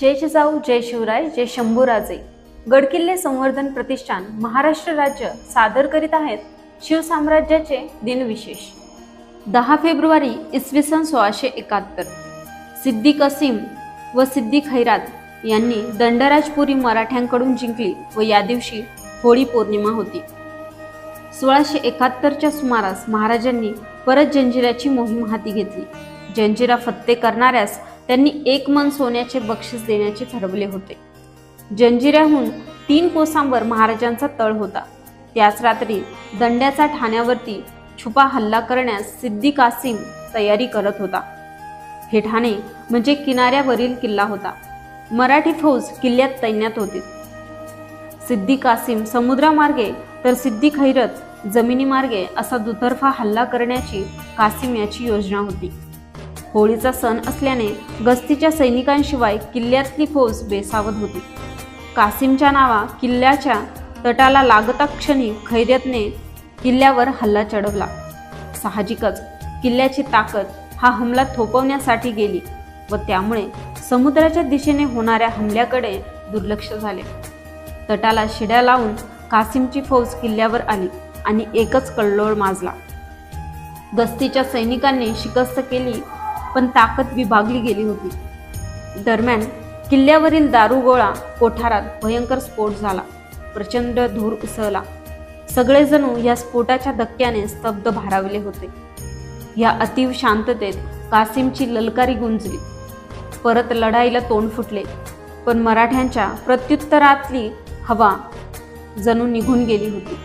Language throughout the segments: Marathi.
जय जिजाऊ जय शिवराय जय शंभूराजे. गडकिल्ले संवर्धन प्रतिष्ठान महाराष्ट्र राज्य सादर करीत आहेत शिवसाम्राज्याचे दिनविशेष. दहा फेब्रुवारी इसवी सन सोळाशे एकाहत्तर. सिद्दी कसीम व सिद्दी खैरात यांनी दंडराजपुरी मराठ्यांकडून जिंकली व या दिवशी होळी पौर्णिमा होती. सोळाशे एकाहत्तरच्या सुमारास महाराजांनी परत जंजिराची मोहीम हाती घेतली. जंजिरा फत्ते करणाऱ्यास त्यांनी एक मन सोन्याचे बक्षीस देण्याचे ठरवले होते. जंजिऱ्याहून तीन कोसांवर महाराजांचा तळ होता. त्याच रात्री दंड्याचा ठाण्यावरती छुपा हल्ला करण्यास सिद्दी कासिम तयारी करत होता. हे ठाणे म्हणजे किनाऱ्यावरील किल्ला होता. मराठी फौज किल्ल्यात तैनात होती. सिद्दी कासिम समुद्रामार्गे तर सिद्दी खैरत जमिनीमार्गे असा दुतर्फा हल्ला करण्याची कासिम याची योजना होती. होळीचा सण असल्याने गस्तीच्या सैनिकांशिवाय किल्ल्यातली फौज बेसावध होती. कासिमच्या नावा किल्ल्याच्या तटाला लागता क्षणी खैरतने किल्ल्यावर हल्ला चढवला. साहजिकच किल्ल्याची ताकद हा हमला थोपवण्यासाठी गेली व त्यामुळे समुद्राच्या दिशेने होणाऱ्या हमल्याकडे दुर्लक्ष झाले. तटाला शिड्या लावून कासिमची फौज किल्ल्यावर आली आणि एकच कल्लोळ माजला. गस्तीच्या सैनिकांनी शिकस्त केली पण ताकद विभागली गेली होती. दरम्यान किल्ल्यावरील दारुगोळा कोठारात भयंकर स्फोट झाला. प्रचंड धूर उसळला. सगळेजणू या स्फोटाच्या धक्क्याने स्तब्ध भारावले होते. या अतीव शांततेत कासिमची ललकारी गुंजली. परत लढाईला तोंड फुटले. पण मराठ्यांच्या प्रत्युत्तरातली हवा जणू निघून गेली होती.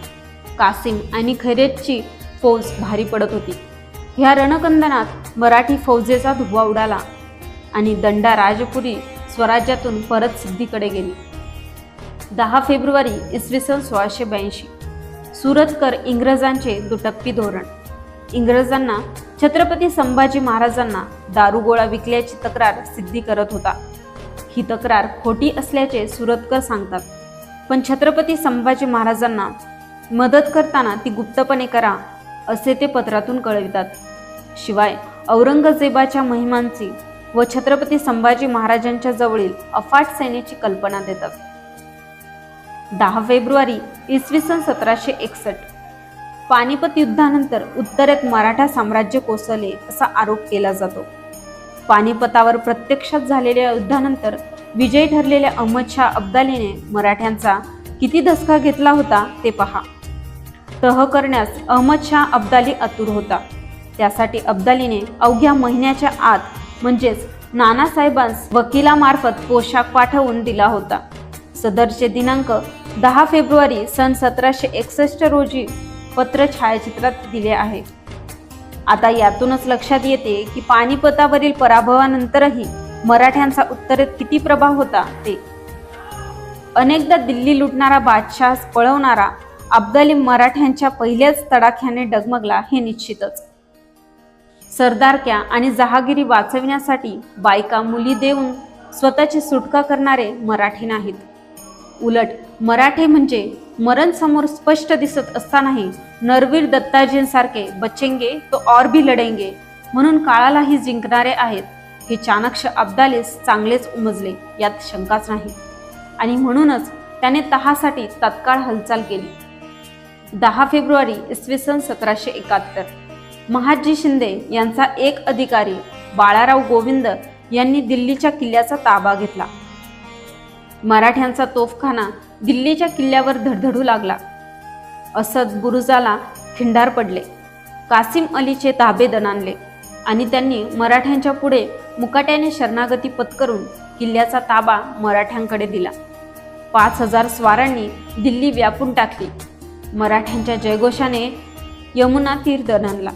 कासिम आणि खैरेतची फौज भारी पडत होती. ह्या रणकंदनात मराठी फौजेचा धुवा उडाला आणि दंडा राजपुरी स्वराज्यातून परत सिद्धीकडे गेली. दहा फेब्रुवारी इसवी सन सोळाशे ब्याऐंशी. सुरतकर इंग्रजांचे दुटप्पी धोरण. इंग्रजांना छत्रपती संभाजी महाराजांना दारुगोळा विकल्याची तक्रार सिद्धी करत होता. ही तक्रार खोटी असल्याचे सुरतकर सांगतात. पण छत्रपती संभाजी महाराजांना मदत करताना ती गुप्तपणे करा असे ते पत्रातून कळवितात. शिवाय औरंगजेबाच्या महिमांची व छत्रपती संभाजी महाराजांच्या जवळील अफाट सेनेची कल्पना देतात. दहा फेब्रुवारी इसवी सन सतराशे एकसष्ट. पानिपत युद्धानंतर उत्तरेत मराठा साम्राज्य कोसळले असा आरोप केला जातो. पानिपतावर प्रत्यक्षात झालेल्या युद्धानंतर विजयी ठरलेल्या अहमदशाह अब्दालीने मराठ्यांचा किती धसका घेतला होता ते पहा. तह करण्यास अहमदशाह अब्दाली आतुर होता. त्यासाठी अब्दालीने अवघ्या महिन्याच्या आत म्हणजेच नानासाहेबांस वकिलामार्फत पोशाख पाठवून दिला होता. सदरचे दिनांक दहा फेब्रुवारी सन सतराशे एकसष्ट रोजी पत्र छायाचित्रात दिले आहे. आता यातूनच लक्षात येते की पानिपतावरील पराभवानंतरही मराठ्यांचा उत्तरेत किती प्रभाव होता ते. अनेकदा दिल्ली लुटणारा बादशाह पळवणारा अब्दाली मराठ्यांच्या पहिल्याच तडाख्याने डगमगला हे निश्चितच. सरदारक्या आणि जहागिरी वाचविण्यासाठी बायका मुली देऊन स्वतःची सुटका करणारे मराठी नाहीत. उलट मराठे म्हणजे मरण समोर स्पष्ट दिसत असतानाही नरवीर दत्ताजींसारखे बचेंगे तो और भी लढेंगे म्हणून काळालाही जिंकणारे आहेत. हे चाणक्य अब्दालीस चांगलेच उमजले यात शंकाच नाही. आणि म्हणूनच त्याने तहासाठी तत्काळ हालचाल केली. दहा फेब्रुवारी इसवी सन सतराशे एकाहत्तर. महाजी शिंदे यांचा एक अधिकारी बाळाराव गोविंद यांनी दिल्लीच्या किल्ल्याचा ताबा घेतला. मराठ्यांचा तोफखाना दिल्लीच्या किल्ल्यावर धडधडू लागला. असद बुरुजाला खिंडार पडले. कासिम अलीचे ताबे दणानले आणि त्यांनी मराठ्यांच्या पुढे मुकाट्याने शरणागती पत्करून किल्ल्याचा ताबा मराठ्यांकडे दिला. पाच हजार स्वारांनी दिल्ली व्यापून टाकली. मराठ्यांच्या जयघोषाने यमुना तीर दणानला